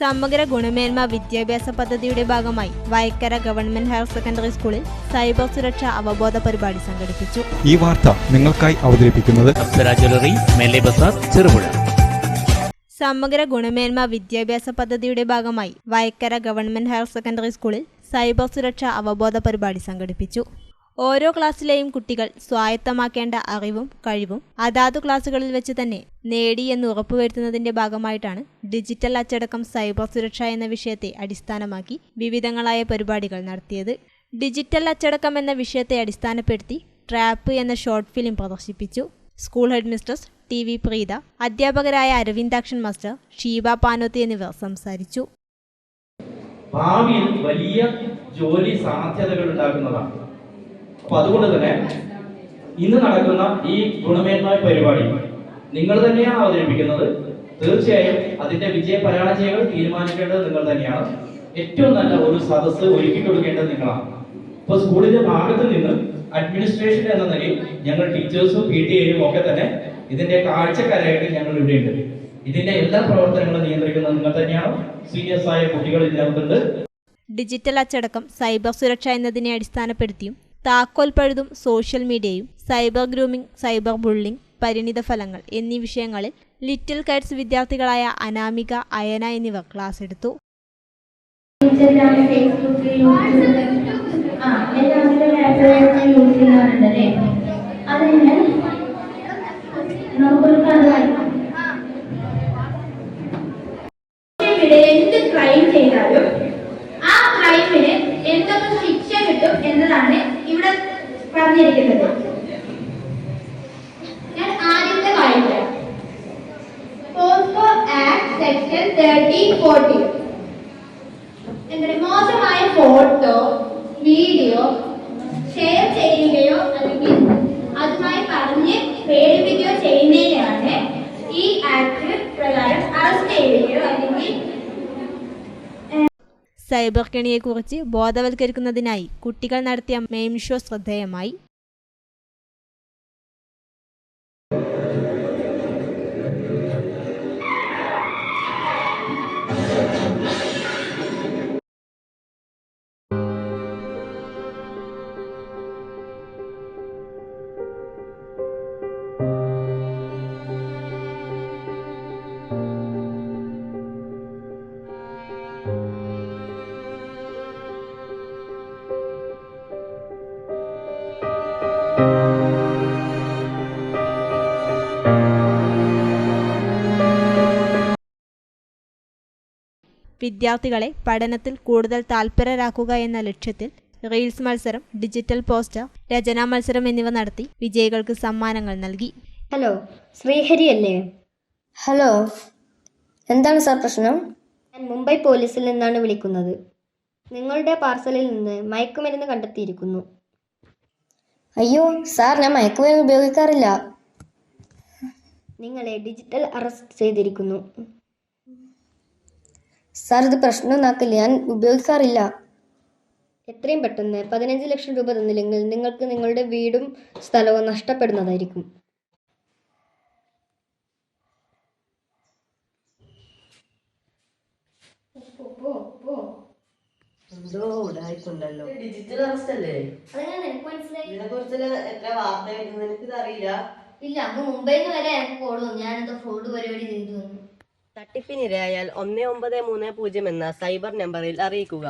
സമഗ്ര ഗുണമേന്മ വിദ്യാഭ്യാസ പദ്ധതിയുടെ ഭാഗമായി വയക്കര ഗവൺമെന്റ് ഹയർ സെക്കൻഡറി സ്കൂളിൽ സൈബർ സുരക്ഷ അവബോധ പരിപാടി സംഘടിപ്പിച്ചു. ഈ വാർത്ത നിങ്ങൾക്കായി അവതരിപ്പിക്കുന്നത് ചെറുപുഴ. സമഗ്ര ഗുണമേന്മ വിദ്യാഭ്യാസ പദ്ധതിയുടെ ഭാഗമായി വയക്കര ഗവൺമെന്റ് ഹയർ സെക്കൻഡറി സ്കൂളിൽ സൈബർ സുരക്ഷ അവബോധ പരിപാടി സംഘടിപ്പിച്ചു. ഓരോ ക്ലാസ്സിലെയും കുട്ടികൾ സ്വായത്തമാക്കേണ്ട അറിവും കഴിവും അതാതു ക്ലാസ്സുകളിൽ വെച്ച് തന്നെ നേടി എന്ന് ഉറപ്പുവരുത്തുന്നതിന്റെ ഭാഗമായിട്ടാണ് ഡിജിറ്റൽ അച്ചടക്കം സൈബർ സുരക്ഷ എന്ന വിഷയത്തെ അടിസ്ഥാനമാക്കി വിവിധങ്ങളായ പരിപാടികൾ നടത്തിയത്. ഡിജിറ്റൽ അച്ചടക്കം എന്ന വിഷയത്തെ അടിസ്ഥാനപ്പെടുത്തി ട്രാപ്പ് എന്ന ഷോർട്ട് ഫിലിം പ്രദർശിപ്പിച്ചു. School headmistress T V Preetha അധ്യാപകരായ അരവിന്ദാക്ഷൻ മാസ്റ്റർ ഷീബ പാനോത്തി എന്നിവർ സംസാരിച്ചു. ഭാവിയിൽ വലിയ ജോലി സാധ്യതകൾ ഉണ്ടാക്കുന്നതാണ് അപ്പൊ അതുകൊണ്ട് തന്നെ ഇന്ന് നടക്കുന്ന ഈ ഗുണമേന്മ പരിപാടി നിങ്ങൾ തന്നെയാണ് അവതരിപ്പിക്കുന്നത്. തീർച്ചയായും അതിന്റെ വിജയ പരാജയങ്ങൾ തീരുമാനിക്കേണ്ടത് നിങ്ങൾ തന്നെയാണ്. ഏറ്റവും നല്ല ഒരു സദസ്സ് ഒരുക്കി കൊടുക്കേണ്ടത് നിങ്ങളാണ്. ഇപ്പൊ സ്കൂളിന്റെ ഭാഗത്ത് നിന്ന് അഡ്മിനിസ്ട്രേഷൻ എന്ന നിലയിൽ ഞങ്ങൾ ടീച്ചേഴ്സും പി ടി എയും ഒക്കെ തന്നെ ഇതിന്റെ കാഴ്ചക്കാരായിട്ട് ഞങ്ങൾ ഇവിടെ ഉണ്ട് ഇതിന്റെ എല്ലാ പ്രവർത്തനങ്ങളും നിയന്ത്രിക്കുന്നത് നിങ്ങൾ തന്നെയാണ്. സീനിയേഴ്സായ കുട്ടികൾ ഇതിനകത്തുണ്ട്. ഡിജിറ്റൽ അച്ചടക്കം സൈബർ സുരക്ഷ എന്നതിനെ അടിസ്ഥാനപ്പെടുത്തിയും താക്കോൽ പഴുതും സോഷ്യൽ മീഡിയയും സൈബർ ഗ്രൂമിംഗ് സൈബർ ബുള്ളിംഗ് പരിണിത ഫലങ്ങൾ എന്നീ വിഷയങ്ങളിൽ ലിറ്റിൽ കൈറ്റ്സ് വിദ്യാർത്ഥികളായ അനാമിക അയന എന്നിവർ ക്ലാസ് എടുത്തു. എന്ത് ക്രൈം ചെയ്താലും ആ എന്തൊക്കെ ശിക്ഷ കിട്ടും എന്നതാണ് ഇവിടെ പറഞ്ഞിരിക്കുന്നത്. ഞാൻ ആദ്യത്തെ വായിക്കാം ആക്ട് സെക്ഷൻ മോശമായ ഫോട്ടോ വീഡിയോ ഷെയർ ചെയ്യുകയോ അല്ലെങ്കിൽ അതുമായി പറഞ്ഞ് പ്രേരിപ്പിക്കുകയോ ചെയ്യുന്നതിനാണ് ഈ ആക്ട് പ്രകാരം അറസ്റ്റ് ചെയ്യുകയോ അല്ലെങ്കിൽ സൈബർ കെണിയെക്കുറിച്ച് ബോധവൽക്കരിക്കുന്നതിനായി കുട്ടികൾ നടത്തിയ മെയിം ഷോ ശ്രദ്ധേയമായി. വിദ്യാർത്ഥികളെ പഠനത്തിൽ കൂടുതൽ താൽപരരാക്കുക എന്ന ലക്ഷ്യത്തിൽ റീൽസ് മത്സരം ഡിജിറ്റൽ പോസ്റ്റർ രചനാ മത്സരം എന്നിവ നടത്തി വിജയികൾക്ക് സമ്മാനങ്ങൾ നൽകി. ഹലോ ശ്രീഹരി അല്ലേ? ഹലോ എന്താണ് സാർ പ്രശ്നം? ഞാൻ മുംബൈ പോലീസിൽ നിന്നാണ് വിളിക്കുന്നത്. നിങ്ങളുടെ പാർസലിൽ നിന്ന് മയക്കുമരുന്ന് കണ്ടെത്തിയിരിക്കുന്നു. അയ്യോ സാർ ഞാൻ മയക്കുമരുന്ന് ഉപയോഗിക്കാറില്ല. നിങ്ങളെ ഡിജിറ്റൽ അറസ്റ്റ് ചെയ്തിരിക്കുന്നു. സാർ ഇത് പ്രശ്നമൊന്നാക്കില്ല ഞാൻ ഉപയോഗിക്കാറില്ല. എത്രയും പെട്ടെന്ന് പതിനഞ്ച് ലക്ഷം രൂപ തന്നില്ലെങ്കിൽ നിങ്ങൾക്ക് നിങ്ങളുടെ വീടും സ്ഥലവും നഷ്ടപ്പെടുന്നതായിരിക്കും. എന്തോ ഉടായിപ്പുണ്ടല്ലോ ഡിജിറ്റൽ അറസ്റ്റ് അല്ലേ? അതെങ്ങനെ? എനിക്ക് മനസ്സിലായി? ഇതിനെ കുറിച്ച് എത്ര വാർത്ത കേൾക്കുന്നത് എനിക്കിത് അറിയില്ല ഇല്ല അങ്ങ് മുംബൈയിൽ നിന്ന് വരെ എനിക്ക് കോൾ വന്നു. ഞാനെന്തോ ഫ്രോഡ് പരിപാടി ചെയ്തു വന്നു തട്ടിപ്പിനിരയായാൽ ഒന്ന് ഒമ്പത് മൂന്ന് പൂജ്യം എന്ന സൈബർ നമ്പറിൽ അറിയിക്കുക.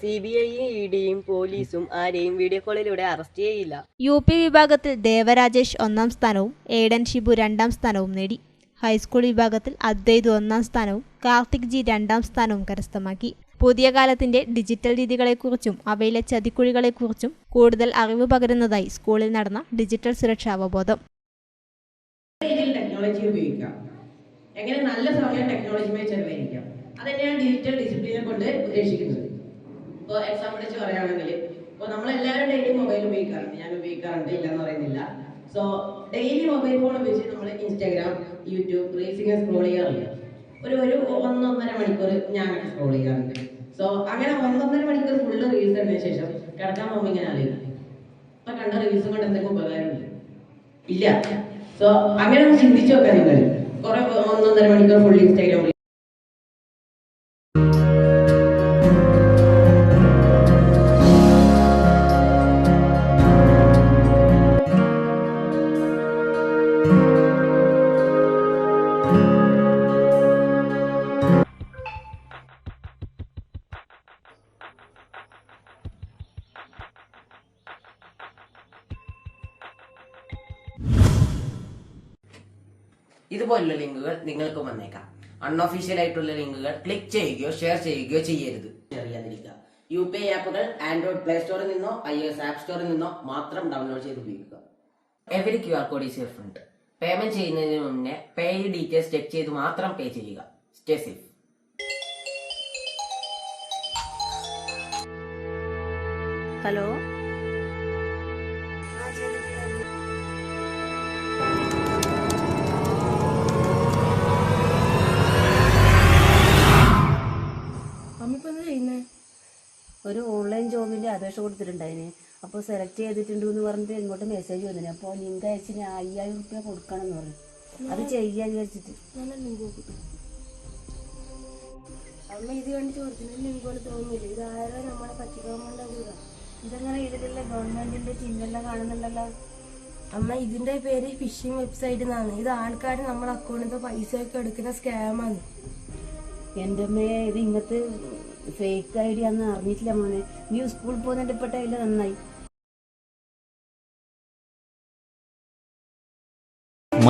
സി ബി ഐയും ഇ ഡിയും പോലീസും ആരെയും വീഡിയോ കോളിലൂടെ അറസ്റ്റ് ചെയ്യില്ല. യു പി വിഭാഗത്തിൽ ദേവരാജേഷ് ഒന്നാം സ്ഥാനവും ഏഡൻ ഷിബു രണ്ടാം സ്ഥാനവും നേടി. ഹൈസ്കൂൾ വിഭാഗത്തിൽ അദ്വൈത് ഒന്നാം സ്ഥാനവും കാർത്തിക് ജി രണ്ടാം സ്ഥാനവും കരസ്ഥമാക്കി. പുതിയ കാലത്തിന്റെ ഡിജിറ്റൽ രീതികളെക്കുറിച്ചും അവയിലെ ചതിക്കുഴികളെക്കുറിച്ചും കൂടുതൽ അറിവ് പകരുന്നതായി സ്കൂളിൽ നടന്ന ഡിജിറ്റൽ സുരക്ഷാ അവബോധം. ടെക്നോളജി ഉപയോഗിക്കാം. എങ്ങനെ നല്ല സമയം ടെക്നോളജിയുമായി ചെലവഴിക്കാം? തന്നെയാണ് ഡിജിറ്റൽ ഡിസിപ്ലിനെ കൊണ്ട് ഉദ്ദേശിക്കുന്നത്. ഇപ്പോൾ എക്സാമ്പിൾ വെച്ച് പറയുകയാണെങ്കിൽ ഇപ്പോൾ നമ്മളെല്ലാവരും ഡെയിലി മൊബൈൽ ഉപയോഗിക്കാറുണ്ട്. ഞാൻ ഉപയോഗിക്കാറുണ്ട് ഇല്ലെന്ന് പറയുന്നില്ല. സോ ഡെയിലി മൊബൈൽ ഫോൺ ഉപയോഗിച്ച് നമ്മൾ ഇൻസ്റ്റാഗ്രാം യൂട്യൂബ് റീൽസിങ്ങനെ സ്ക്രോൾ ചെയ്യാറില്ല? ഒരു ഒരു ഒന്നൊന്നര മണിക്കൂർ ഞാൻ സ്ക്രോൾ ചെയ്യാറുണ്ട്. സോ അങ്ങനെ ഒന്നൊന്നര മണിക്കൂർ ഫുള്ള് റീൽസ് കണ്ടതിന് ശേഷം കിടക്കാൻ പോകുമ്പോൾ ഇങ്ങനെ അറിയില്ല ഇപ്പൊ കണ്ട റീൽസും കൊണ്ട് എന്തെങ്കിലും ഉപകാരമില്ല ഇല്ല. സോ അങ്ങനെ ചിന്തിച്ചു നോക്കാൻ നിങ്ങൾ. കുറെ ഒന്നൊന്നര മണിക്കൂർ ഫുൾ ഇൻസ്റ്റാഗ്രാം ഇതുപോലുള്ള ലിങ്കുകൾ നിങ്ങൾക്കും വന്നേക്കാം. അൺഒഫീഷ്യൽ ആയിട്ടുള്ള ലിങ്കുകൾ ക്ലിക്ക് ചെയ്യുകയോ ഷെയർ ചെയ്യുകയോ ചെയ്യരുത്. അറിയാതിരിക്കുക. യു പി ഐ ആപ്പുകൾ ആൻഡ്രോയിഡ് പ്ലേ സ്റ്റോറിൽ നിന്നോ ഐ എസ് ആപ്പ് സ്റ്റോറിൽ നിന്നോ മാത്രം ഡൗൺലോഡ് ചെയ്ത് ഉപയോഗിക്കുക. Every Q R code is your friend payment ചെയ്യുന്നതിന് മുന്നേ പേ ഡീറ്റെയിൽസ് ചെക്ക് ചെയ്ത് മാത്രം പേ ചെയ്യുക. സ്റ്റേ സേഫ് ഹലോ ഒരു ഓൺലൈൻ ജോബിന്റെ അപേക്ഷ കൊടുത്തിട്ടുണ്ടായിന്. അപ്പോൾ സെലക്ട് ചെയ്തിട്ടുണ്ട് എന്ന് പറഞ്ഞിട്ട് ഇങ്ങോട്ട് മെസ്സേജ് വന്നിന്. അപ്പോൾ ലിങ്ക് അയച്ച് ഞാൻ അയ്യായിരം റുപ്യ കൊടുക്കണം എന്ന് പറഞ്ഞു. അത് ചെയ്യാൻ വിചാരിച്ചിട്ട്. അമ്മ ഇത് കണ്ട് ചോദിച്ചിട്ട് ലിങ്ക് പോലെ തോന്നില്ല ഇത് ആരോ നമ്മളെ പറ്റിക്കാൻ വേണ്ട കൂടാ ഇതെങ്ങനെ ഇതിലുള്ള ഗവൺമെന്റിന്റെ ചിഹ്നെല്ലാം കാണുന്നുണ്ടല്ലോ? അമ്മ ഇതിന്റെ പേര് ഫിഷിംഗ് വെബ്സൈറ്റ് എന്നാണ് ഇത് ആൾക്കാർ നമ്മളെ അക്കൗണ്ടിൽ നിന്ന് പൈസ ഒക്കെ എടുക്കുന്ന സ്കാമാണ് എന്റെ അമ്മയെ ഇത് ഇങ്ങനത്തെ ഫേക്ക് ഐ ഡി അന്ന് അറിഞ്ഞിട്ടില്ല മോനെ. നീ സ്കൂളിൽ പോകുന്നതിന്റെ പെട്ടതില്ല നന്നായി.